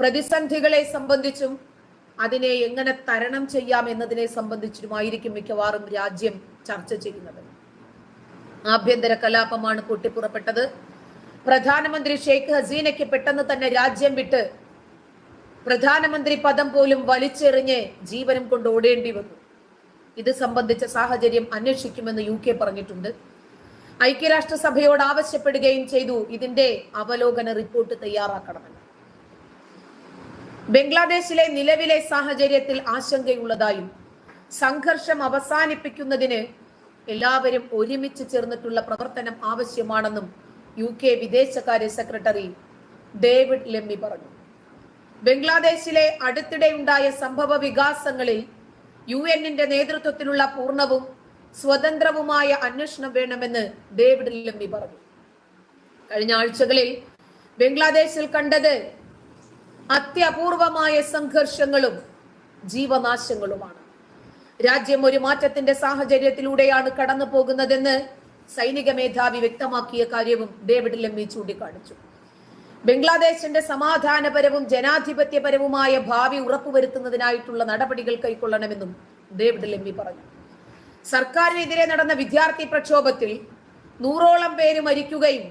പ്രതിസന്ധികളെ സംബന്ധിച്ചും അതിനെ എങ്ങനെ തരണം ചെയ്യാം എന്നതിനെ സംബന്ധിച്ചുമായിരിക്കും മിക്കവാറും രാജ്യം ചർച്ച ചെയ്യുന്നത്. ആഭ്യന്തര കലാപമാണ് പൊട്ടിപ്പുറപ്പെട്ടത് പ്രധാനമന്ത്രി ഷെയ്ഖ് ഹസീനയ്ക്ക് പെട്ടെന്ന് തന്നെ രാജ്യം വിട്ട് പ്രധാനമന്ത്രി പദം പോലും വലിച്ചെറിഞ്ഞ് ജീവനും കൊണ്ട് ഓടേണ്ടി വന്നു. ഇത് സംബന്ധിച്ച സാഹചര്യം അന്വേഷിക്കുമെന്ന് യു കെ പറഞ്ഞിട്ടുണ്ട്. ഐക്യരാഷ്ട്രസഭയോട് ആവശ്യപ്പെടുകയും ചെയ്തു. ഇതിന്റെ അവലോകന റിപ്പോർട്ട് തയ്യാറാക്കണമെന്ന്. ബംഗ്ലാദേശിലെ നിലവിലെ സാഹചര്യത്തിൽ ആശങ്കയുള്ളതായും സംഘർഷം അവസാനിപ്പിക്കുന്നതിന് എല്ലാവരും ഒരുമിച്ച് ചേർന്നിട്ടുള്ള പ്രവർത്തനം ആവശ്യമാണെന്നും യു കെ വിദേശകാര്യ സെക്രട്ടറി ഡേവിഡ് ലെമ്മി പറഞ്ഞു. ബംഗ്ലാദേശിലെ അടുത്തിടെയുണ്ടായ സംഭവ വികാസങ്ങളിൽ യു എന്നിന്റെ നേതൃത്വത്തിലുള്ള പൂർണവും സ്വതന്ത്രവുമായ അന്വേഷണം വേണമെന്ന് ഡേവിഡ് ലെമ്മി പറഞ്ഞു. കഴിഞ്ഞ ആഴ്ചകളിൽ ബംഗ്ലാദേശിൽ കണ്ടത് അത്യപൂർവമായ സംഘർഷങ്ങളും ജീവനാശങ്ങളുമാണ്. രാജ്യം ഒരു മാറ്റത്തിന്റെ സാഹചര്യത്തിലൂടെയാണ് കടന്നു പോകുന്നതെന്ന് സൈനിക മേധാവി വ്യക്തമാക്കിയ കാര്യവും ഡേവിഡ് ലംബി ചൂണ്ടിക്കാണിച്ചു. ബംഗ്ലാദേശിന്റെ സമാധാനപരവും ജനാധിപത്യപരവുമായ ഭാവി ഉറപ്പുവരുത്തുന്നതിനായിട്ടുള്ള നടപടികൾ കൈക്കൊള്ളണമെന്നും ഡേവിഡ് ലംബി പറഞ്ഞു. സർക്കാരിനെതിരെ നടന്ന വിദ്യാർത്ഥി പ്രക്ഷോഭത്തിൽ നൂറോളം പേര് മരിക്കുകയും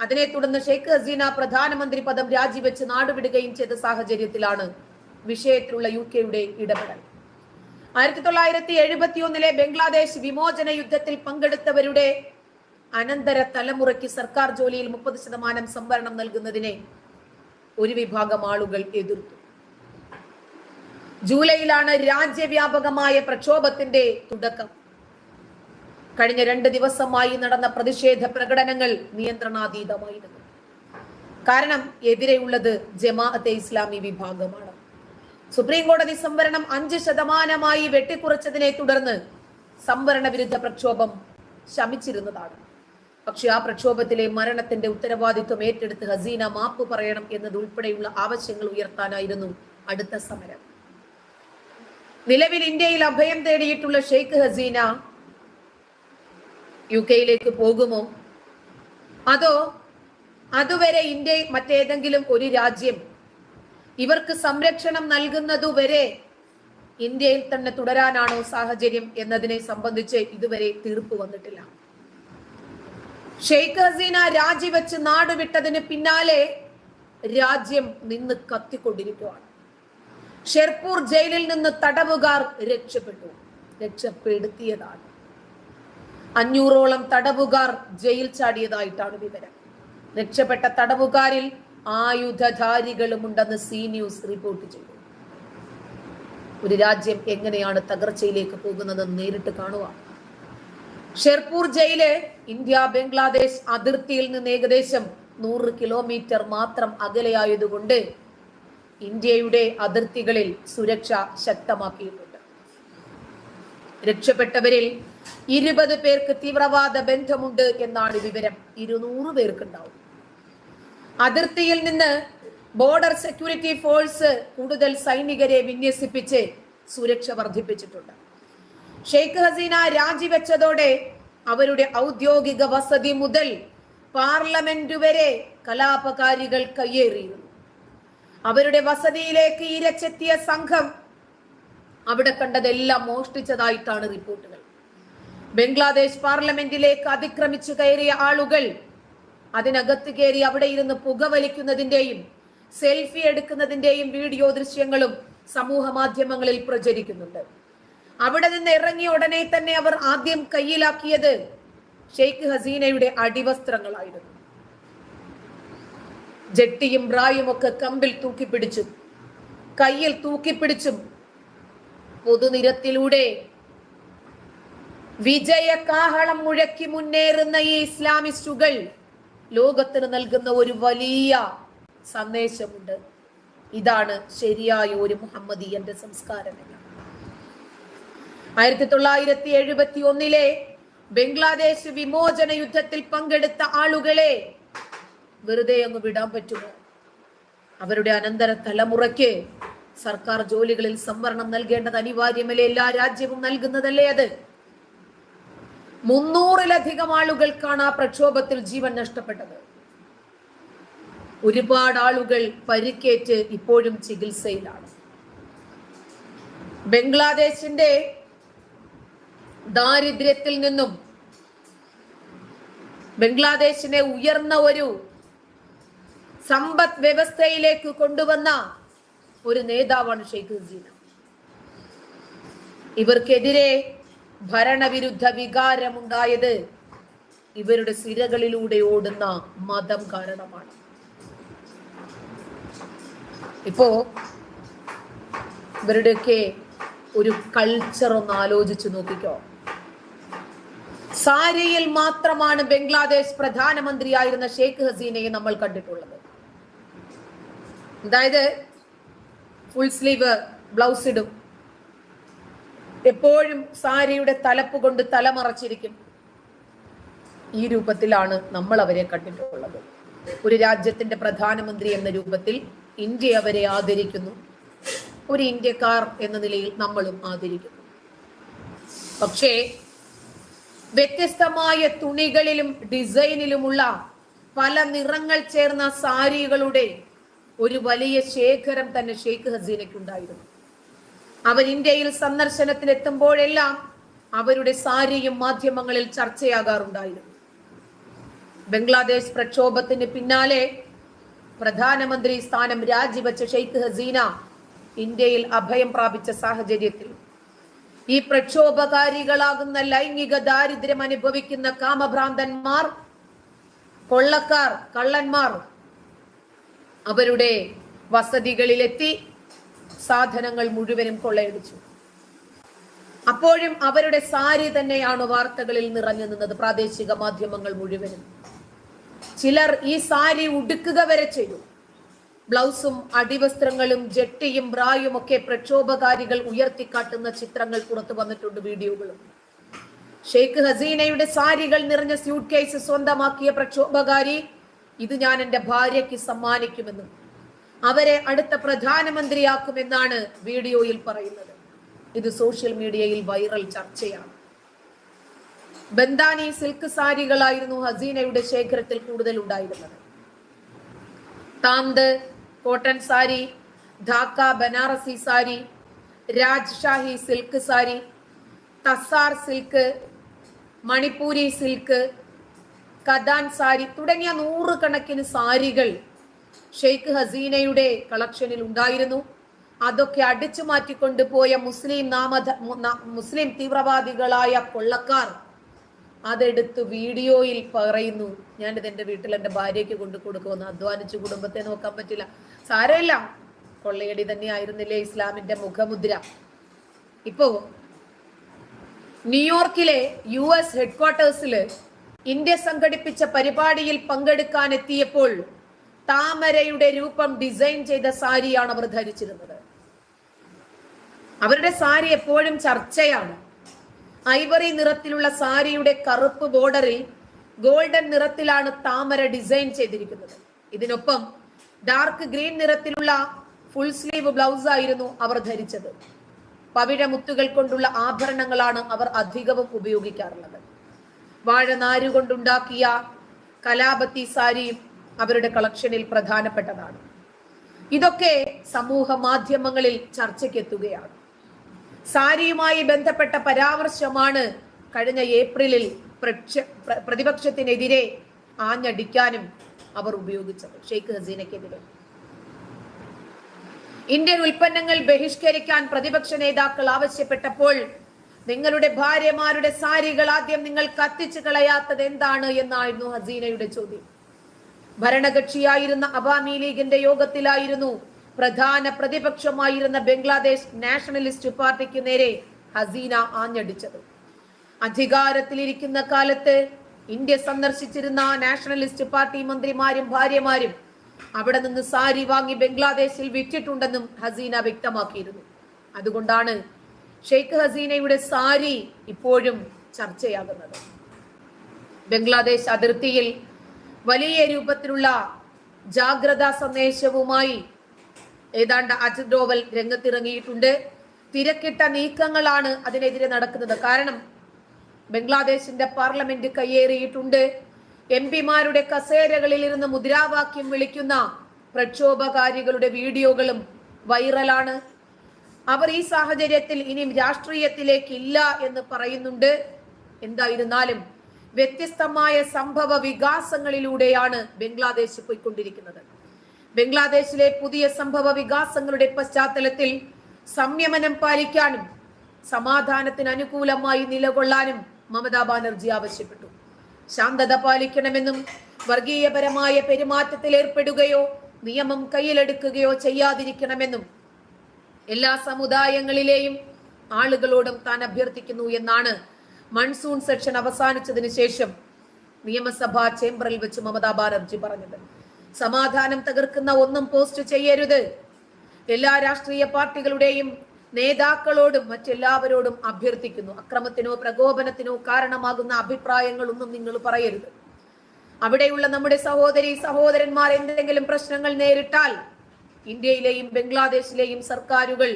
അതിനെ തുടർന്ന് ഷെയ്ഖ് ഹസീന പ്രധാനമന്ത്രി പദം രാജിവെച്ച് നാടുവിടുകയും ചെയ്ത സാഹചര്യത്തിലാണ് വിഷയത്തിലുള്ള യു കെയുടെ ഇടപെടൽ. ആയിരത്തി തൊള്ളായിരത്തി എഴുപത്തി ഒന്നിലെ ബംഗ്ലാദേശ് വിമോചന യുദ്ധത്തിൽ പങ്കെടുത്തവരുടെ അനന്തര തലമുറയ്ക്ക് സർക്കാർ ജോലിയിൽ മുപ്പത് ശതമാനം സംവരണം നൽകുന്നതിനെ ഒരു വിഭാഗം ആളുകൾ എതിർത്തു. ജൂലൈയിലാണ് രാജ്യവ്യാപകമായ പ്രക്ഷോഭത്തിന്റെ തുടക്കം. കഴിഞ്ഞ രണ്ട് ദിവസമായി നടന്ന പ്രതിഷേധ പ്രകടനങ്ങൾ നിയന്ത്രണാതീതമായിരുന്നു. കാരണം എതിരെയുള്ളത് ജമാഅത്തെ ഇസ്ലാമി വിഭാഗമാണ്. സുപ്രീം കോടതി സംവരണം അഞ്ച് ശതമാനമായി വെട്ടിക്കുറച്ചതിനെ തുടർന്ന് സംവരണ വിരുദ്ധ പ്രക്ഷോഭം ശമിച്ചിരുന്നതാണ്. പക്ഷെ ആ പ്രക്ഷോഭത്തിലെ മരണത്തിന്റെ ഉത്തരവാദിത്വം ഏറ്റെടുത്ത് ഹസീന മാപ്പ് പറയണം എന്നതുൾപ്പെടെയുള്ള ആവശ്യങ്ങൾ ഉയർത്താനായിരുന്നു അടുത്ത സമരം. നിലവിൽ ഇന്ത്യയിൽ അഭയം തേടിയിട്ടുള്ള ഷെയ്ഖ് ഹസീന യു കെയിലേക്ക് പോകുമോ? അതോ അതുവരെ ഇന്ത്യ മറ്റേതെങ്കിലും ഒരു രാജ്യം ഇവർക്ക് സംരക്ഷണം നൽകുന്നതുവരെ ഇന്ത്യയിൽ തന്നെ തുടരാനാണോ സാഹചര്യം എന്നതിനെ സംബന്ധിച്ച് ഇതുവരെ തീർപ്പ് വന്നിട്ടില്ല. ഷെയ്ഖ് ഹസീന രാജിവെച്ച് നാടുവിട്ടതിന് പിന്നാലെ രാജ്യം നിന്ന് കത്തിക്കൊണ്ടിരിക്കുകയാണ്. ഷെർപൂർ ജയിലിൽ നിന്ന് തടവുകാർ രക്ഷപ്പെട്ടു. രക്ഷപ്പെടുത്തിയതാണ്. അഞ്ഞൂറോളം തടവുകാർ ജയിൽ ചാടിയതായിട്ടാണ് വിവരം. രക്ഷപ്പെട്ട തടവുകാരിൽ ആയുധധാരികളും ആയുധധാരികളുമുണ്ടെന്ന് സി ന്യൂസ് റിപ്പോർട്ട് ചെയ്തു. ഒരു രാജ്യം എങ്ങനെയാണ് തകർച്ചയിലേക്ക് പോകുന്നത് നേരിട്ട് കാണുക ഷെർപൂർ ജയിൽ ഇന്ത്യ ബംഗ്ലാദേശ് അതിർത്തിയിൽ നിന്ന് ഏകദേശം നൂറ് കിലോമീറ്റർ മാത്രം അകലെയായതുകൊണ്ട് ഇന്ത്യയുടെ അതിർത്തികളിൽ സുരക്ഷ ശക്തമാക്കിയിട്ടുണ്ട്. രക്ഷപ്പെട്ടവരിൽ ഇരുപത് പേർക്ക് തീവ്രവാദ ബന്ധമുണ്ട് എന്നാണ് വിവരം. ഇരുന്നൂറ് പേർക്കുണ്ടാവും. അതിർത്തിയിൽ നിന്ന് ബോർഡർ സെക്യൂരിറ്റി ഫോഴ്സ് കൂടുതൽ സൈനികരെ വിന്യസിപ്പിച്ച് സുരക്ഷ വർദ്ധിപ്പിച്ചിട്ടുണ്ട്. ഷെയ്ഖ് ഹസീന രാജിവെച്ചതോടെ അവരുടെ ഔദ്യോഗിക വസതി മുതൽ പാർലമെന്റ് വരെ കലാപകാരികൾ കയ്യേറിയിരുന്നു. അവരുടെ വസതിയിലേക്ക് ഇരച്ചെത്തിയ സംഘം അവിടെ കണ്ടതെല്ലാം മോഷ്ടിച്ചതായിട്ടാണ് റിപ്പോർട്ടുകൾ. ബംഗ്ലാദേശ് പാർലമെന്റിലേക്ക് അതിക്രമിച്ചു കയറിയ ആളുകൾ അതിനകത്ത് കയറി അവിടെ ഇരുന്ന് പുകവലിക്കുന്നതിന്റെയും സെൽഫി എടുക്കുന്നതിന്റെയും വീഡിയോ ദൃശ്യങ്ങളും സമൂഹ മാധ്യമങ്ങളിൽ പ്രചരിക്കുന്നുണ്ട്. അവിടെ നിന്ന് ഇറങ്ങിയ ഉടനെ തന്നെ അവർ ആദ്യം കയ്യിലാക്കിയത് ഷെയ്ഖ് ഹസീനയുടെ അടിവസ്ത്രങ്ങളായിരുന്നു. ജട്ടിയും ബ്രായും ഒക്കെ കമ്പിൽ തൂക്കിപ്പിടിച്ചും കയ്യിൽ തൂക്കിപ്പിടിച്ചും പൊതുനിരത്തിലൂടെ വിജയ കാഹളം മുഴക്കി മുന്നേറുന്ന ഈ ഇസ്ലാമിസ്റ്റുകൾ ലോകത്തിന് നൽകുന്ന ഒരു വലിയ സന്ദേശമുണ്ട്. ഇതാണ് ശരിയായ ഒരു മുഹമ്മദീയന്റെ സംസ്കാരം ആയിരത്തി തൊള്ളായിരത്തി എഴുപത്തി ഒന്നിലെ ബംഗ്ലാദേശ് വിമോചന യുദ്ധത്തിൽ പങ്കെടുത്ത ആളുകളെ വെറുതെ അങ്ങ് വിടാൻ പറ്റുമോ? അവരുടെ അനന്തര തലമുറയ്ക്ക് സർക്കാർ ജോലികളിൽ സംവരണം നൽകേണ്ടത് അനിവാര്യമല്ലേ? എല്ലാ രാജ്യവും നൽകുന്നതല്ലേ അത്? മുന്നൂറിലധികം ആളുകൾക്കാണ് ആ പ്രക്ഷോഭത്തിൽ ജീവൻ നഷ്ടപ്പെട്ടത്. ഒരുപാട് ആളുകൾ പരിക്കേറ്റ് ഇപ്പോഴും ചികിത്സയിലാണ്. ബംഗ്ലാദേശിന്റെ ദാരിദ്ര്യത്തിൽ നിന്നും ബംഗ്ലാദേശിനെ ഉയർന്ന ഒരു സമ്പദ് വ്യവസ്ഥയിലേക്ക് കൊണ്ടുവന്ന ഒരു നേതാവാണ് ഷെയ്ഖ് ഹസീന. ഇവർക്കെതിരെ ഭരണവിരുദ്ധ വികാരമുണ്ടായത് ഇവരുടെ സിരകളിലൂടെ ഓടുന്ന മതം കാരണമാണ്. ഇപ്പോ ഇവരുടെയൊക്കെ ഒരു കൾച്ചർ ഒന്ന് ആലോചിച്ചു നോക്കിക്കോ. സാരിയിൽ മാത്രമാണ് ബംഗ്ലാദേശ് പ്രധാനമന്ത്രിയായിരുന്ന ഷെയ്ഖ് ഹസീനയെ നമ്മൾ കണ്ടിട്ടുള്ളത്. അതായത് ഫുൾ സ്ലീവ് ബ്ലൗസ് ഇടും. എപ്പോഴും സാരിയുടെ തലപ്പ് കൊണ്ട് തലമറച്ചിരിക്കും. ഈ രൂപത്തിലാണ് നമ്മൾ അവരെ കണ്ടിട്ടുള്ളത്. ഒരു രാജ്യത്തിന്റെ പ്രധാനമന്ത്രി എന്ന രൂപത്തിൽ ഇന്ത്യ അവരെ ആദരിക്കുന്നു. ഒരു ഇന്ത്യക്കാർ എന്ന നിലയിൽ നമ്മളും ആദരിക്കുന്നു. പക്ഷേ വ്യത്യസ്തമായ തുണികളിലും ഡിസൈനിലുമുള്ള പല നിറങ്ങൾ ചേർന്ന സാരികളുടെ ഒരു വലിയ ശേഖരം തന്നെ ഷെയ്ഖ് ഹസീനയ്ക്കുണ്ടായിരുന്നു. അവർ ഇന്ത്യയിൽ സന്ദർശനത്തിന് എത്തുമ്പോഴെല്ലാം അവരുടെ സാരിയും മാധ്യമങ്ങളിൽ ചർച്ചയാകാറുണ്ടായിരുന്നു. ബംഗ്ലാദേശ് പ്രക്ഷോഭത്തിന് പിന്നാലെ പ്രധാനമന്ത്രി സ്ഥാനം രാജിവെച്ച ഷെയ്ഖ് ഹസീന ഇന്ത്യയിൽ അഭയം പ്രാപിച്ച സാഹചര്യത്തിൽ. ഈ പ്രക്ഷോഭകാരികളാകുന്ന ലൈംഗിക ദാരിദ്ര്യം അനുഭവിക്കുന്ന കാമഭ്രാന്തന്മാർ കൊള്ളക്കാർ കള്ളന്മാർ അവരുടെ വസതികളിലെത്തി സാധനങ്ങൾ മുഴുവനും കൊള്ളയടിച്ചു. അപ്പോഴും അവരുടെ സാരി തന്നെയാണ് വാർത്തകളിൽ നിറഞ്ഞു നിന്നത് പ്രാദേശിക മാധ്യമങ്ങൾ മുഴുവനും. ചിലർ ഈ സാരി ഉടുക്കുക വരെ ചെയ്തു. ബ്ലൗസും അടിവസ്ത്രങ്ങളും ജട്ടിയും ബ്രായും ഒക്കെ പ്രക്ഷോഭകാരികൾ ഉയർത്തിക്കാട്ടുന്ന ചിത്രങ്ങൾ പുറത്തു വന്നിട്ടുണ്ട് വീഡിയോകളും. ഷെയ്ഖ് ഹസീനയുടെ സാരികൾ നിറഞ്ഞ സ്യൂട്ട് കേസ് സ്വന്തമാക്കിയ പ്രക്ഷോഭകാരി ഇത് ഞാൻ എന്റെ ഭാര്യയ്ക്ക് സമ്മാനിക്കുമെന്നും അവരെ അടുത്ത പ്രധാനമന്ത്രിയാക്കുമെന്നാണ് വീഡിയോയിൽ പറയുന്നത്. ഇത് സോഷ്യൽ മീഡിയയിൽ വൈറൽ ചർച്ചയാണ്. ബന്ദാനി സിൽക്ക് സാരികളായിരുന്നു ഹസീനയുടെ ശേഖരത്തിൽ കൂടുതൽ ഉണ്ടായിരുന്നത്. Tant cotton sari Dhaka Banarasi sari Rajshahi silk sari Tussar silk Manipuri silk Katan sari തുടങ്ങിയ നൂറുകണക്കിന് സാരികൾ ഷെയ്ഖ് ഹസീനയുടെ കളക്ഷനിൽ ഉണ്ടായിരുന്നു. അതൊക്കെ അടിച്ചു മാറ്റിക്കൊണ്ട് പോയ മുസ്ലിം നാമധ മുസ്ലിം തീവ്രവാദികളായ കൊള്ളക്കാർ അതെടുത്ത് വീഡിയോയിൽ പറയുന്നു. ഞാനിത് എന്റെ വീട്ടിൽ എന്റെ ഭാര്യയ്ക്ക് കൊണ്ടു കൊടുക്കുമെന്ന് അധ്വാനിച്ച് കുടുംബത്തെ നോക്കാൻ പറ്റില്ല. സാരമില്ല. കൊള്ളയടി തന്നെയായിരുന്നില്ലേ ഇസ്ലാമിന്റെ മുഖമുദ്ര. ഇപ്പോ ന്യൂയോർക്കിലെ യു എസ് ഹെഡ്ക്വാർട്ടേഴ്സിൽ ഇന്ത്യ സംഘടിപ്പിച്ച പരിപാടിയിൽ പങ്കെടുക്കാൻ എത്തിയപ്പോൾ താമരയുടെ രൂപം ഡിസൈൻ ചെയ്ത സാരിയാണ് അവർ ധരിച്ചിരുന്നത്. അവരുടെ സാരി എപ്പോഴും ചർച്ചയാണ്. ഐവറി നിറത്തിലുള്ള സാരിയുടെ കറുപ്പ് ബോർഡറിൽ ഗോൾഡൻ നിറത്തിലാണ് താമര ഡിസൈൻ ചെയ്തിരിക്കുന്നത്. ഇതിനൊപ്പം ഡാർക്ക് ഗ്രീൻ നിറത്തിലുള്ള ഫുൾ സ്ലീവ് ബ്ലൗസ് ആയിരുന്നു അവർ ധരിച്ചത്. പവിഴമുത്തുകൾ കൊണ്ടുള്ള ആഭരണങ്ങളാണ് അവർ അധികവും ഉപയോഗിക്കാറുള്ളത്. വാഴനാരുകൊണ്ടുണ്ടാക്കിയ കലാപത്തി സാരിയും അവരുടെ കളക്ഷനിൽ പ്രധാനപ്പെട്ടതാണ്. ഇതൊക്കെ സമൂഹ മാധ്യമങ്ങളിൽ ചർച്ചയ്ക്കെത്തുകയാണ്. സാരിയുമായി ബന്ധപ്പെട്ട പരാമർശമാണ് കഴിഞ്ഞ ഏപ്രിലിൽ പ്രതിപക്ഷത്തിനെതിരെ ആഞ്ഞടിക്കാനും അവർ ഉപയോഗിച്ചത് ഷെയ്ഖ് ഹസീനക്കെതിരെ ഇന്ത്യൻ ഉൽപ്പന്നങ്ങൾ ബഹിഷ്കരിക്കാൻ പ്രതിപക്ഷ നേതാക്കൾ ആവശ്യപ്പെട്ടപ്പോൾ നിങ്ങളുടെ ഭാര്യമാരുടെ സാരികൾ ആദ്യം നിങ്ങൾ കത്തിച്ചു കളയാത്തത് എന്താണ് എന്നായിരുന്നു ഹസീനയുടെ ചോദ്യം. ഭരണകക്ഷിയായിരുന്ന അവാമി ലീഗിന്റെ യോഗത്തിലായിരുന്നു പ്രധാന പ്രതിപക്ഷമായിരുന്ന ബംഗ്ലാദേശ് നാഷണലിസ്റ്റ് പാർട്ടിക്ക് നേരെ ഹസീന ആഞ്ഞടിച്ചത്. അധികാരത്തിലിരിക്കുന്ന കാലത്ത് ഇന്ത്യ സന്ദർശിച്ചിരുന്ന നാഷണലിസ്റ്റ് പാർട്ടി മന്ത്രിമാരും ഭാര്യമാരും അവിടെ നിന്ന് സാരി വാങ്ങി ബംഗ്ലാദേശിൽ വിറ്റിട്ടുണ്ടെന്നും ഹസീന വ്യക്തമാക്കിയിരുന്നു. അതുകൊണ്ടാണ് ഷെയ്ഖ് ഹസീനയുടെ സാരി ഇപ്പോഴും ചർച്ചയാകുന്നത്. ബംഗ്ലാദേശ് അതിർത്തിയിൽ വലിയ രൂപത്തിലുള്ള ജാഗ്രതാ സന്ദേശവുമായി ഏതാണ്ട് അജിത് ഡോവൽ രംഗത്തിറങ്ങിയിട്ടുണ്ട്. തിരക്കിട്ട നീക്കങ്ങളാണ് അതിനെതിരെ നടക്കുന്നത്. കാരണം ബംഗ്ലാദേശിന്റെ പാർലമെന്റ് കയ്യേറിയിട്ടുണ്ട്. എം പിമാരുടെ കസേരകളിൽ ഇരുന്ന് മുദ്രാവാക്യം വിളിക്കുന്ന പ്രക്ഷോഭകാരികളുടെ വീഡിയോകളും വൈറലാണ്. അവർ ഈ സാഹചര്യത്തിൽ ഇനിയും രാഷ്ട്രീയത്തിലേക്കില്ല എന്ന് പറയുന്നുണ്ട്. എന്തായിരുന്നാലും വ്യത്യസ്തമായ സംഭവ വികാസങ്ങളിലൂടെയാണ് ബംഗ്ലാദേശ് പോയിക്കൊണ്ടിരിക്കുന്നത്. ബംഗ്ലാദേശിലെ പുതിയ സംഭവ വികാസങ്ങളുടെ പശ്ചാത്തലത്തിൽ സംയമനം പാലിക്കാനും സമാധാനത്തിന് അനുകൂലമായി നിലകൊള്ളാനും മമതാ ബാനർജി ആവശ്യപ്പെട്ടു. ശാന്തത പാലിക്കണമെന്നും വർഗീയപരമായ പെരുമാറ്റത്തിൽ ഏർപ്പെടുകയോ നിയമം കയ്യിലെടുക്കുകയോ ചെയ്യാതിരിക്കണമെന്നും എല്ലാ സമുദായങ്ങളിലെയും ആളുകളോടും താൻ അഭ്യർത്ഥിക്കുന്നു എന്നാണ് മൺസൂൺ സെഷൻ അവസാനിച്ചതിന് ശേഷം നിയമസഭാ ചേംബറിൽ വെച്ച് മമതാ ബാനർജി പറഞ്ഞത്. സമാധാനം തകർക്കുന്ന ഒന്നും പോസ്റ്റ് ചെയ്യരുത്. എല്ലാ രാഷ്ട്രീയ പാർട്ടികളുടെയും നേതാക്കളോടും മറ്റെല്ലാവരോടും അഭ്യർത്ഥിക്കുന്നു. അക്രമത്തിനോ പ്രകോപനത്തിനോ കാരണമാകുന്ന അഭിപ്രായങ്ങളൊന്നും നിങ്ങൾ പറയരുത്. അവിടെയുള്ള നമ്മുടെ സഹോദരി സഹോദരന്മാർ എന്തെങ്കിലും പ്രശ്നങ്ങൾ നേരിട്ടാൽ ഇന്ത്യയിലെയും ബംഗ്ലാദേശിലെയും സർക്കാരുകൾ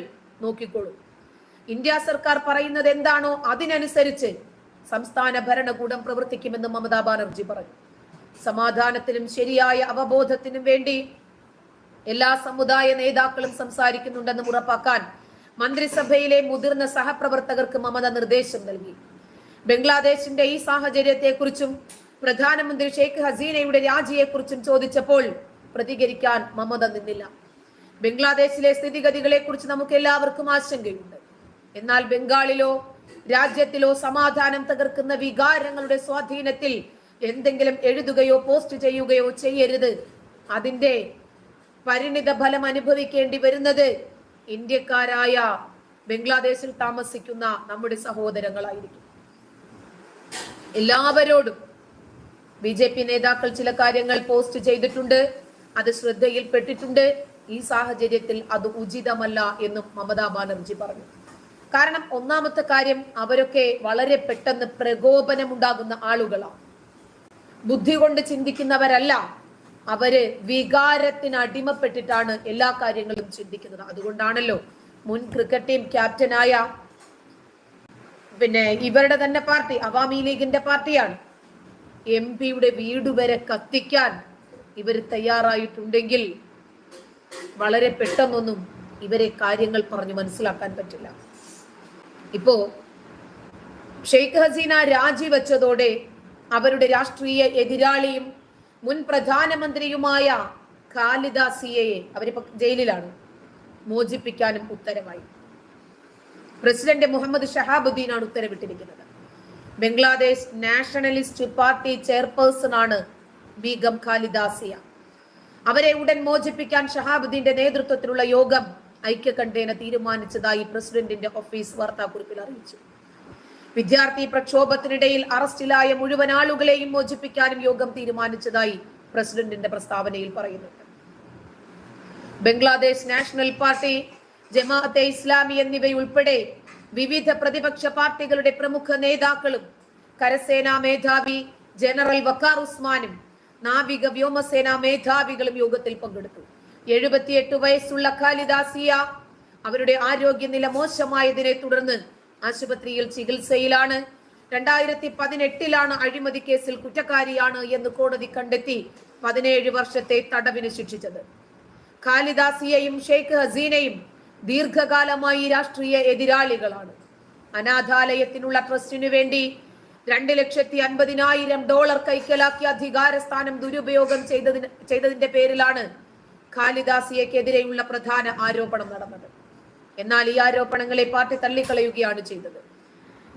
നോക്കിക്കോളും. ഇന്ത്യ സർക്കാർ പറയുന്നത് എന്താണോ അതിനനുസരിച്ച് സംസ്ഥാന ഭരണകൂടം പ്രവർത്തിക്കുമെന്ന് മമതാ ബാനർജി പറഞ്ഞു. സമാധാനത്തിനും ശരിയായ അവബോധത്തിനും വേണ്ടി എല്ലാ സമുദായ നേതാക്കളും സംസാരിക്കുന്നുണ്ടെന്ന് ഉറപ്പാക്കാൻ മന്ത്രിസഭയിലെ മുതിർന്ന സഹപ്രവർത്തകർക്ക് മമത നിർദ്ദേശം നൽകി. ബംഗ്ലാദേശിന്റെ ഈ സാഹചര്യത്തെക്കുറിച്ചും പ്രധാനമന്ത്രി ഷെയ്ഖ് ഹസീനയുടെ രാജിയെക്കുറിച്ചും ചോദിച്ചപ്പോൾ പ്രതികരിക്കാൻ മമത നിന്നില്ല. ബംഗ്ലാദേശിലെ സ്ഥിതിഗതികളെക്കുറിച്ച് നമുക്ക് എല്ലാവർക്കും ആശങ്കയുണ്ട്. എന്നാൽ ബംഗാളിലോ രാജ്യത്തിലോ സമാധാനം തകർക്കുന്ന വികാരങ്ങളുടെ സ്വാധീനത്തിൽ എന്തെങ്കിലും എഴുതുകയോ പോസ്റ്റ് ചെയ്യുകയോ ചെയ്യരുത്. അതിന്റെ പരിണിത ഫലം അനുഭവിക്കേണ്ടി വരുന്നത് ഇന്ത്യക്കാരായ ബംഗ്ലാദേശിൽ താമസിക്കുന്ന നമ്മുടെ സഹോദരങ്ങളായിരിക്കും. എല്ലാവരോടും ബി ജെ പി നേതാക്കൾ ചില കാര്യങ്ങൾ പോസ്റ്റ് ചെയ്തിട്ടുണ്ട്. അത് ശ്രദ്ധയിൽപ്പെട്ടിട്ടുണ്ട്. ഈ സാഹചര്യത്തിൽ അത് ഉചിതമല്ല എന്നും മമതാ ബാനർജി പറഞ്ഞു. കാരണം ഒന്നാമത്തെ കാര്യം അവരൊക്കെ വളരെ പെട്ടെന്ന് പ്രകോപനമുണ്ടാകുന്ന ആളുകളാണ് ബുദ്ധി കൊണ്ട് ചിന്തിക്കുന്നവരല്ല. അവർ വികാരത്തിന് അടിമപ്പെട്ടിട്ടാണ് എല്ലാ കാര്യങ്ങളും ചിന്തിക്കുന്നത്. അതുകൊണ്ടാണല്ലോ മുൻ ക്രിക്കറ്റ് ടീം ക്യാപ്റ്റനായ പിന്നെ ഇവരുടെ തന്നെ പാർട്ടി അവാമി ലീഗിന്റെ പാർട്ടിയാണ്. എം പിയുടെ വീട് വരെ കത്തിക്കാൻ ഇവർ തയ്യാറായിട്ടുണ്ടെങ്കിൽ വളരെ പെട്ടെന്നൊന്നും ഇവരെ കാര്യങ്ങൾ പറഞ്ഞു മനസ്സിലാക്കാൻ പറ്റില്ല. ഇപ്പോ ഷെയ്ഖ് ഹസീന രാജിവെച്ചതോടെ അവരുടെ രാഷ്ട്രീയ എതിരാളിയും മുൻ പ്രധാനമന്ത്രിയുമായ ഖാലിദ സിയയെ അവരിപ്പോ ജയിലിലാണ് മോചിപ്പിക്കാനും ഉത്തരവായി. പ്രസിഡന്റ് മുഹമ്മദ് ഷഹാബുദ്ദീൻ ആണ് ഉത്തരവിട്ടിരിക്കുന്നത്. ബംഗ്ലാദേശ് നാഷണലിസ്റ്റ് പാർട്ടി ചെയർപേഴ്സൺ ആണ് ബീഗം ഖാലിദാസിയ അവരെ ഉടൻ മോചിപ്പിക്കാൻ ഷഹാബുദ്ദീന്റെ നേതൃത്വത്തിലുള്ള യോഗം ഐക്യകണ്ഠേന തീരുമാനിച്ചതായി പ്രസിഡന്റിന്റെ ഓഫീസ് വാർത്താക്കുറിപ്പിൽ അറിയിച്ചു. വിദ്യാർത്ഥി പ്രക്ഷോഭത്തിനിടയിൽ അറസ്റ്റിലായ മുഴുവൻ ആളുകളെയും മോചിപ്പിക്കാനും യോഗം തീരുമാനിച്ചതായി പ്രസിഡന്റിന്റെ പ്രസ്താവനയിൽ പറയുന്നുണ്ട്. ബംഗ്ലാദേശ് നാഷണൽ പാർട്ടി ജമാഅത്തെ ഇസ്ലാമി എന്നിവയുൾപ്പെടെ വിവിധ പ്രതിപക്ഷ പാർട്ടികളുടെ പ്രമുഖ നേതാക്കളും കരസേനാ മേധാവി ജനറൽ വക്കാർ ഉസ്മാനും നാവിക വ്യോമസേനാ മേധാവികളും യോഗത്തിൽ പങ്കെടുത്തു. എഴുപത്തിയെട്ട് വയസ്സുള്ള ഖാലിദാസിയ അവരുടെ ആരോഗ്യനില മോശമായതിനെ തുടർന്ന് ആശുപത്രിയിൽ ചികിത്സയിലാണ്. രണ്ടായിരത്തി പതിനെട്ടിലാണ് അഴിമതി കേസിൽ കുറ്റക്കാരിയാണ് എന്ന് കോടതി കണ്ടെത്തി പതിനേഴ് വർഷത്തെ തടവിന് ശിക്ഷിച്ചത്. ഖാലിദാസിയയും ഷെയ്ഖ് ഹസീനയും ദീർഘകാലമായി രാഷ്ട്രീയ എതിരാളികളാണ്. അനാഥാലയത്തിനുള്ള ട്രസ്റ്റിനു വേണ്ടി രണ്ട് ലക്ഷത്തി അൻപതിനായിരം ഡോളർ കൈക്കലാക്കി അധികാരസ്ഥാനം ദുരുപയോഗം ചെയ്തതിന് ചെയ്തതിന്റെ പേരിലാണ് ഖാലിദാസിയക്കെതിരെയുള്ള പ്രധാന ആരോപണം നടന്നത്. എന്നാൽ ഈ ആരോപണങ്ങളെ പാർട്ടി തള്ളിക്കളയുകയാണ് ചെയ്തത്.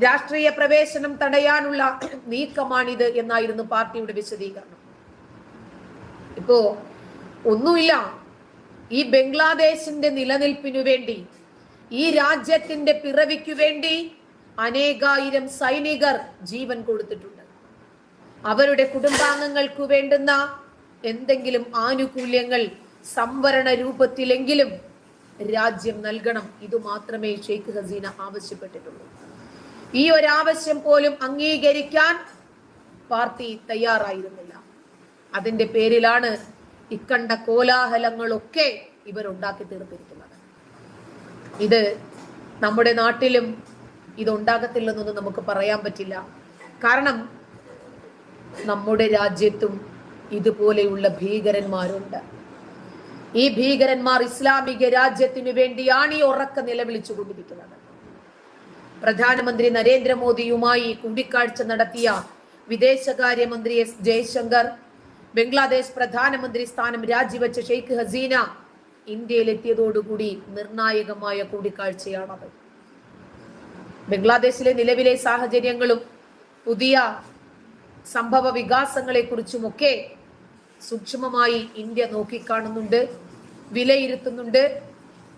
രാഷ്ട്രീയ പ്രവേശനം തടയാനുള്ള നീക്കമാണിത് എന്നായിരുന്നു പാർട്ടിയുടെ വിശദീകരണം. ഇപ്പോ ഒന്നുമില്ല ഈ ബംഗ്ലാദേശിന്റെ നിലനിൽപ്പിനു വേണ്ടി ഈ രാജ്യത്തിന്റെ പിറവിക്കു വേണ്ടി അനേകായിരം സൈനികർ ജീവൻ കൊടുത്തിട്ടുണ്ട്. അവരുടെ കുടുംബാംഗങ്ങൾക്ക് വേണ്ടുന്ന എന്തെങ്കിലും ആനുകൂല്യങ്ങൾ സംവരണ രൂപത്തിലെങ്കിലും രാജ്യം നൽകണം. ഇത് മാത്രമേ ഷെയ്ഖ് ഹസീന ആവശ്യപ്പെട്ടിട്ടുള്ളൂ. ഈ ഒരാവശ്യം പോലും അംഗീകരിക്കാൻ പാർട്ടി തയ്യാറായിരുന്നില്ല. അതിന്റെ പേരിലാണ് ഇക്കണ്ട കോലാഹലങ്ങളൊക്കെ ഇവർ ഉണ്ടാക്കി തീർത്തിരിക്കുന്നത്. ഇത് നമ്മുടെ നാട്ടിലും ഇത് ഉണ്ടാകത്തില്ലെന്നൊന്നും നമുക്ക് പറയാൻ പറ്റില്ല. കാരണം നമ്മുടെ രാജ്യത്തും ഇതുപോലെയുള്ള ഭീകരന്മാരുണ്ട്. ഈ ഭീകരന്മാർ ഇസ്ലാമിക രാജ്യത്തിനു വേണ്ടിയാണ് ഈ ഉറക്ക നിലവിളിച്ചു കൊണ്ടിരിക്കുന്നത് പ്രധാനമന്ത്രി നരേന്ദ്രമോദിയുമായി കൂടിക്കാഴ്ച നടത്തിയ വിദേശകാര്യമന്ത്രി എസ് ജയശങ്കർ ബംഗ്ലാദേശ് പ്രധാനമന്ത്രി സ്ഥാനം രാജിവെച്ച ഷെയ്ഖ് ഹസീന ഇന്ത്യയിലെത്തിയതോടുകൂടി നിർണായകമായ കൂടിക്കാഴ്ചയാണത്. ബംഗ്ലാദേശിലെ നിലവിലെ സാഹചര്യങ്ങളും പുതിയ സംഭവ വികാസങ്ങളെ കുറിച്ചുമൊക്കെ സൂക്ഷ്മമായി ഇന്ത്യ നോക്കിക്കാണുന്നുണ്ട് വിലയിരുത്തുന്നുണ്ട്.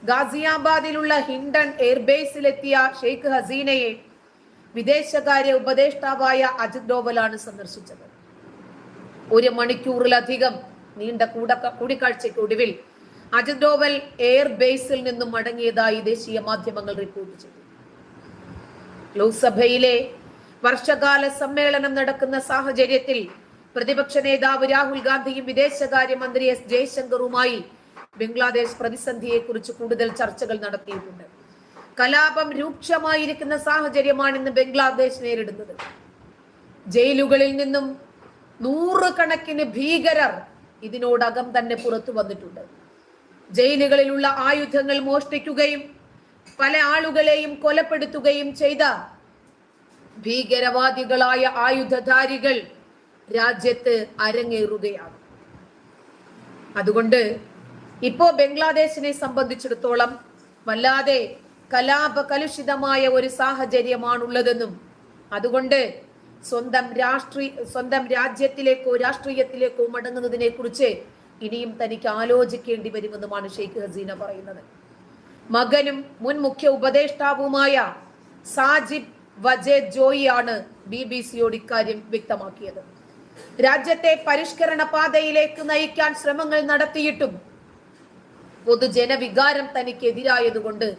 ഗാസിയാബാദിലുള്ള ഹിൻഡൺ എയർബേസിലെത്തിയ ഷെയ്ഖ് ഹസീനയെ വിദേശകാര്യ ഉപദേഷ്ടാവായ അജിത് ഡോവലാണ് സന്ദർശിച്ചത്. ഒരു മണിക്കൂറിലധികം നീണ്ട കൂട കൂടിക്കാഴ്ചയ്ക്കൊടുവിൽ അജിത് ഡോവൽ എയർബേസിൽ നിന്നും മടങ്ങിയതായി ദേശീയ മാധ്യമങ്ങൾ റിപ്പോർട്ട് ചെയ്തു. ലോക്സഭയിലെ വർഷകാല സമ്മേളനം നടക്കുന്ന സാഹചര്യത്തിൽ പ്രതിപക്ഷ നേതാവ് രാഹുൽ ഗാന്ധിയും വിദേശകാര്യമന്ത്രി എസ് ജയശങ്കറുമായി ബംഗ്ലാദേശ് പ്രതിസന്ധിയെക്കുറിച്ച് കൂടുതൽ ചർച്ചകൾ നടത്തിയിട്ടുണ്ട്. കലാപം രൂക്ഷമായിരിക്കുന്ന സാഹചര്യമാണ് ഇന്ന് ബംഗ്ലാദേശ് നേരിടുന്നത്. ജയിലുകളിൽ നിന്നും നൂറുകണക്കിന് ഭീകരർ ഇതിനോടകം തന്നെ പുറത്തു വന്നിട്ടുണ്ട്. ജയിലുകളിലുള്ള ആയുധങ്ങൾ മോഷ്ടിക്കുകയും പല ആളുകളെയും കൊലപ്പെടുത്തുകയും ചെയ്ത ഭീകരവാദികളായ ആയുധധാരികൾ രാജ്യത്ത് അരങ്ങേറുകയാണ്. അതുകൊണ്ട് ഇപ്പോ ബംഗ്ലാദേശിനെ സംബന്ധിച്ചിടത്തോളം വല്ലാതെ കലാപ കലുഷിതമായ ഒരു സാഹചര്യമാണുള്ളതെന്നും അതുകൊണ്ട് സ്വന്തം രാഷ്ട്രീയ സ്വന്തം രാജ്യത്തിലേക്കോ രാഷ്ട്രീയത്തിലേക്കോ മടങ്ങുന്നതിനെ കുറിച്ച് ഇനിയും തനിക്ക് ആലോചിക്കേണ്ടി വരുമെന്നുമാണ് ഷെയ്ഖ് ഹസീന പറയുന്നത്. മകനും മുൻ മുഖ്യ ഉപദേഷ്ടാവുമായ സാജിബ് വജേ ജോയിയാണ് ബി ബി സിയോട് ഇക്കാര്യം വ്യക്തമാക്കിയത്. രാജ്യത്തെ പരിഷ്കരണ പാതയിലേക്ക് നയിക്കാൻ ശ്രമങ്ങൾ നടത്തിയിട്ടും പൊതുജനവികാരം തനിക്ക് എതിരായതുകൊണ്ട്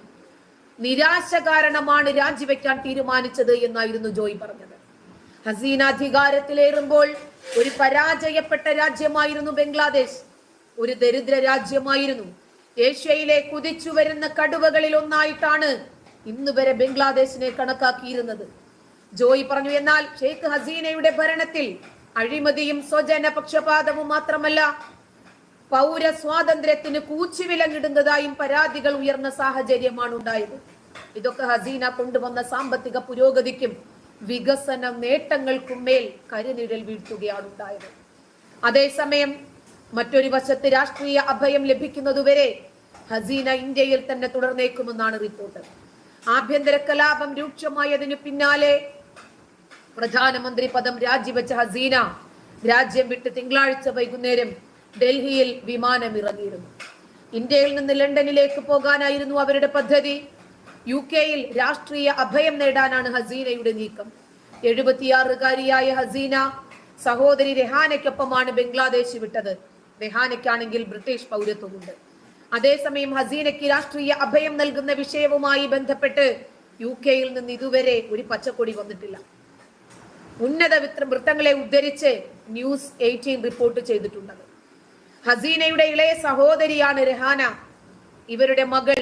നിരാശ കാരണമാണ് രാജിവെക്കാൻ തീരുമാനിച്ചത് എന്നായിരുന്നു ജോയി പറഞ്ഞത്. ഹസീന അധികാരത്തിലേറുമ്പോൾ ഒരു പരാജയപ്പെട്ട രാജ്യമായിരുന്നു ബംഗ്ലാദേശ്. ഒരു ദരിദ്ര രാജ്യമായിരുന്നു. ഏഷ്യയിലെ കുതിച്ചു വരുന്ന കടുവകളിൽ ഒന്നായിട്ടാണ് ഇന്ന് വരെ ബംഗ്ലാദേശിനെ കണക്കാക്കിയിരുന്നത്. ജോയി പറഞ്ഞു എന്നാൽ ഷെയ്ഖ് ഹസീനയുടെ ഭരണത്തിൽ അഴിമതിയും സ്വജന പക്ഷപാതവും മാത്രമല്ല പൗര സ്വാതന്ത്ര്യത്തിന് കൂച്ചുവിലങ്ങിടുന്നതായും പരാതികൾ ഉയർന്ന സാഹചര്യമാണ് ഉണ്ടായത്. ഇതൊക്കെ ഹസീന കൊണ്ടുവന്ന സാമ്പത്തിക പുരോഗതിക്കും വികസന നേട്ടങ്ങൾക്കും മേൽ കരുനിഴൽ വീഴ്ത്തുകയാണ് ഉണ്ടായത്. അതേസമയം മറ്റൊരു വശത്ത് രാഷ്ട്രീയ അഭയം ലഭിക്കുന്നതുവരെ ഹസീന ഇന്ത്യയിൽ തന്നെ തുടർന്നേക്കുമെന്നാണ് റിപ്പോർട്ട്. ആഭ്യന്തര കലാപം രൂക്ഷമായതിനു പിന്നാലെ പ്രധാനമന്ത്രി പദം രാജിവെച്ച ഹസീന രാജ്യം വിട്ട് തിങ്കളാഴ്ച വൈകുന്നേരം ഡൽഹിയിൽ വിമാനം ഇറങ്ങിയിരുന്നു ഇന്ത്യയിൽ നിന്ന് ലണ്ടനിലേക്ക് പോകാനായിരുന്നു അവരുടെ പദ്ധതി. യു കെയിൽ രാഷ്ട്രീയ അഭയം നേടാനാണ് ഹസീനയുടെ നീക്കം. എഴുപത്തിയാറുകാരിയായ ഹസീന സഹോദരി രഹാനയ്ക്കൊപ്പമാണ് ബംഗ്ലാദേശ് വിട്ടത്. രഹാനയ്ക്കാണെങ്കിൽ ബ്രിട്ടീഷ് പൗരത്വമുണ്ട്. അതേസമയം ഹസീനയ്ക്ക് രാഷ്ട്രീയ അഭയം നൽകുന്ന വിഷയവുമായി ബന്ധപ്പെട്ട് യു കെയിൽ നിന്ന് ഇതുവരെ ഒരു പച്ചക്കൊടി വന്നിട്ടില്ല. ഉന്നത വൃത്തങ്ങളെ ഉദ്ധരിച്ച് ന്യൂസ് എയ്റ്റീൻ റിപ്പോർട്ട് ചെയ്തിട്ടുണ്ടത് ഹസീനയുടെ ഇളയ സഹോദരിയാണ് രഹാന. ഇവരുടെ മകൾ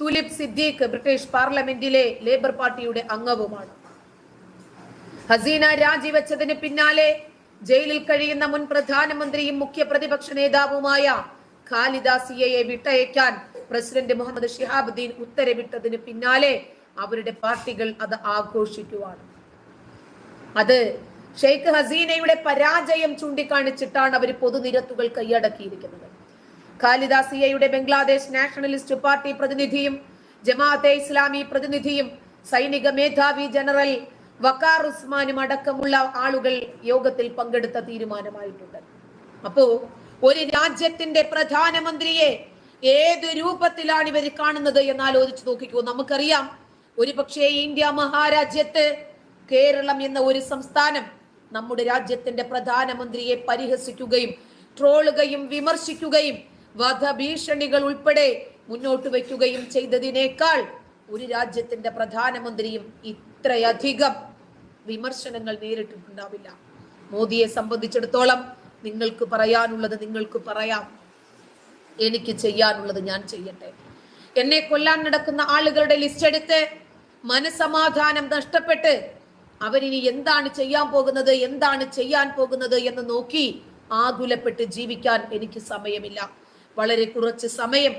തുലിപ് സിദ്ദീഖ് ബ്രിട്ടീഷ് പാർലമെന്റിലെ ലേബർ പാർട്ടിയുടെ അംഗവുമാണ്. ഹസീന രാജിവെച്ചതിന് പിന്നാലെ ജയിലിൽ കഴിയുന്ന മുൻ പ്രധാനമന്ത്രിയും മുഖ്യ പ്രതിപക്ഷ നേതാവുമായ ഖാലിദാസിയയെ വിട്ടയക്കാൻ പ്രസിഡന്റ് മുഹമ്മദ് ഷിഹാബുദ്ദീൻ ഉത്തരവിട്ടതിന് പിന്നാലെ അവരുടെ പാർട്ടികൾ അത് ആഘോഷിക്കുവാണ്. അത് ഷെയ്ഖ് ഹസീനയുടെ പരാജയം ചൂണ്ടിക്കാണിച്ചിട്ടാണ് അവർ പൊതുനിരത്തുകൾ കൈയടക്കിയിരിക്കുന്നത്. ഖാലിദാസിയയുടെ ബംഗ്ലാദേശ് നാഷണലിസ്റ്റ് പാർട്ടി പ്രതിനിധിയും ജമാഅത്തെ ഇസ്ലാമി പ്രതിനിധിയും സൈനിക മേധാവി ജനറൽ വക്കാർ ഉസ്മാനും അടക്കമുള്ള ആളുകൾ യോഗത്തിൽ പങ്കെടുത്ത തീരുമാനമായിട്ടുണ്ട്. അപ്പോ ഒരു രാജ്യത്തിന്റെ പ്രധാനമന്ത്രിയെ ഏത് രൂപത്തിലാണ് ഇവർ കാണുന്നത് എന്ന് ആലോചിച്ച് നോക്കിക്കോ. നമുക്കറിയാം ഒരു പക്ഷേ ഇന്ത്യ മഹാരാജ്യത്ത് കേരളം എന്ന ഒരു സംസ്ഥാനം നമ്മുടെ രാജ്യത്തിന്റെ പ്രധാനമന്ത്രിയെ പരിഹസിക്കുകയും ട്രോളുകയും വിമർശിക്കുകയും വധഭീഷണികൾ ഉൾപ്പെടെ മുന്നോട്ട് വയ്ക്കുകയും ചെയ്തതിനേക്കാൾ ഒരു രാജ്യത്തിന്റെ പ്രധാനമന്ത്രിയും ഇത്രയധികം വിമർശനങ്ങൾ നേരിട്ടിട്ടുണ്ടാവില്ല. മോദിയെ സംബന്ധിച്ചിടത്തോളം നിങ്ങൾക്ക് പറയാനുള്ളത് നിങ്ങൾക്ക് പറയാം. എനിക്ക് ചെയ്യാനുള്ളത് ഞാൻ ചെയ്യട്ടെ. എന്നെ കൊല്ലാൻ നടക്കുന്ന ആളുകളുടെ ലിസ്റ്റ് എടുത്ത് മനസമാധാനം നഷ്ടപ്പെട്ട് അവരിനി എന്താണ് ചെയ്യാൻ പോകുന്നത് എന്താണ് ചെയ്യാൻ പോകുന്നത് എന്ന് നോക്കി ആകുലപ്പെട്ട് ജീവിക്കാൻ എനിക്ക് സമയമില്ല. വളരെ കുറച്ച് സമയം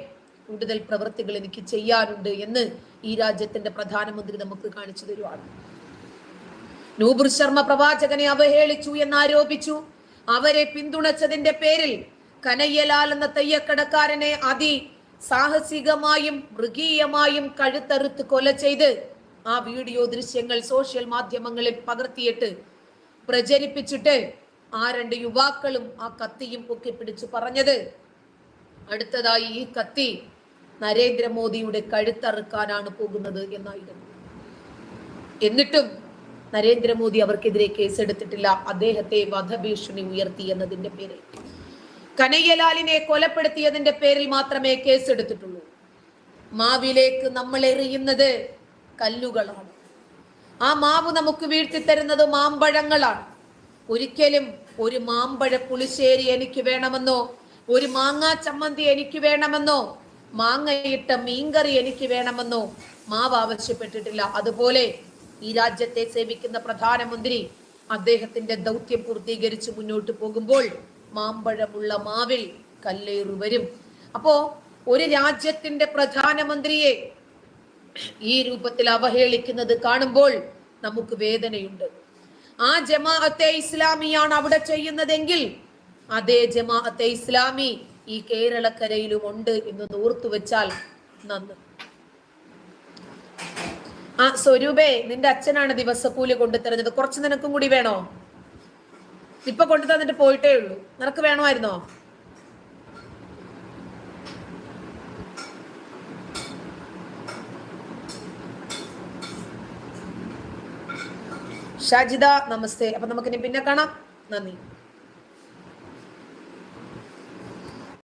കൂടുതൽ പ്രവൃത്തികൾ എനിക്ക് ചെയ്യാനുണ്ട് എന്ന് ഈ രാജ്യത്തിന്റെ പ്രധാനമന്ത്രി നമുക്ക് കാണിച്ചു തരുവാണ്. നൂബുർ ശർമ്മ പ്രവാചകനെ അവഹേളിച്ചു എന്നാരോപിച്ചു. അവരെ പിന്തുണച്ചതിന്റെ പേരിൽ കനയ്യലാൽ എന്ന തെയ്യക്കടക്കാരനെ അതി സാഹസികമായും മൃഗീയമായും കഴുത്തറുത്ത് കൊല ചെയ്ത് ആ വീഡിയോ ദൃശ്യങ്ങൾ സോഷ്യൽ മാധ്യമങ്ങളിൽ പകർത്തിയിട്ട് പ്രചരിപ്പിച്ചിട്ട് ആ രണ്ട് യുവാക്കളും ആ കത്തിയും പൊക്കി പിടിച്ചു പറഞ്ഞത്. അടുത്തതായി ഈ കത്തി നരേന്ദ്രമോദിയുടെ കഴുത്തറുക്കാനാണ് പോകുന്നത് എന്നായിരുന്നു. എന്നിട്ടും നരേന്ദ്രമോദി അവർക്കെതിരെ കേസെടുത്തിട്ടില്ല. അദ്ദേഹത്തെ വധഭീഷണി ഉയർത്തി എന്നതിന്റെ പേരിൽ. കനയ്യലാലിനെ കൊലപ്പെടുത്തിയതിന്റെ പേരിൽ മാത്രമേ കേസെടുത്തിട്ടുള്ളൂ. മാവിലേക്ക് നമ്മൾ എറിയുന്നത് കല്ലുകളാണ് ആ മാവ് നമുക്ക് വീഴ്ത്തി തരുന്നത് മാമ്പഴങ്ങളാണ്. ഒരിക്കലും ഒരു മാമ്പഴ പുളിശ്ശേരി എനിക്ക് വേണമെന്നോ ഒരു മാങ്ങാ ചമ്മന്തി എനിക്ക് വേണമെന്നോ മാങ്ങയിട്ട മീൻകറി എനിക്ക് വേണമെന്നോ മാവ് ആവശ്യപ്പെട്ടിട്ടില്ല. അതുപോലെ ഈ രാജ്യത്തെ സേവിക്കുന്ന പ്രധാനമന്ത്രി അദ്ദേഹത്തിന്റെ ദൗത്യം പൂർത്തീകരിച്ച് മുന്നോട്ട് പോകുമ്പോൾ മാമ്പഴമുള്ള മാവിൽ കല്ലേറു വരും. അപ്പോ ഒരു രാജ്യത്തിന്റെ പ്രധാനമന്ത്രിയെ ഈ രൂപത്തിൽ അവഹേളിക്കുന്നത് കാണുമ്പോൾ നമുക്ക് വേദനയുണ്ട്. ആ ജമാഅത്തെ ഇസ്ലാമിയാണ് അവിടെ ചെയ്യുന്നതെങ്കിൽ അതേ ജമാഅത്തെ ഇസ്ലാമി ഈ കേരളക്കരയിലും ഉണ്ട് എന്ന് ഓർത്തു വെച്ചാൽ നന്ന്. ആ സ്വരൂപേ നിന്റെ അച്ഛനാണ് ദിവസക്കൂലി കൊണ്ടു തരുന്നത്. കുറച്ച് നിനക്കും കൂടി വേണോ? ഇപ്പൊ കൊണ്ടു തന്നിട്ട് പോയിട്ടേ ഉള്ളൂ. നിനക്ക് വേണമായിരുന്നോ? ഷാജിദ നമസ്തേ. അപ്പൊ നമുക്കിനി പിന്നെ കാണാം. നന്ദി.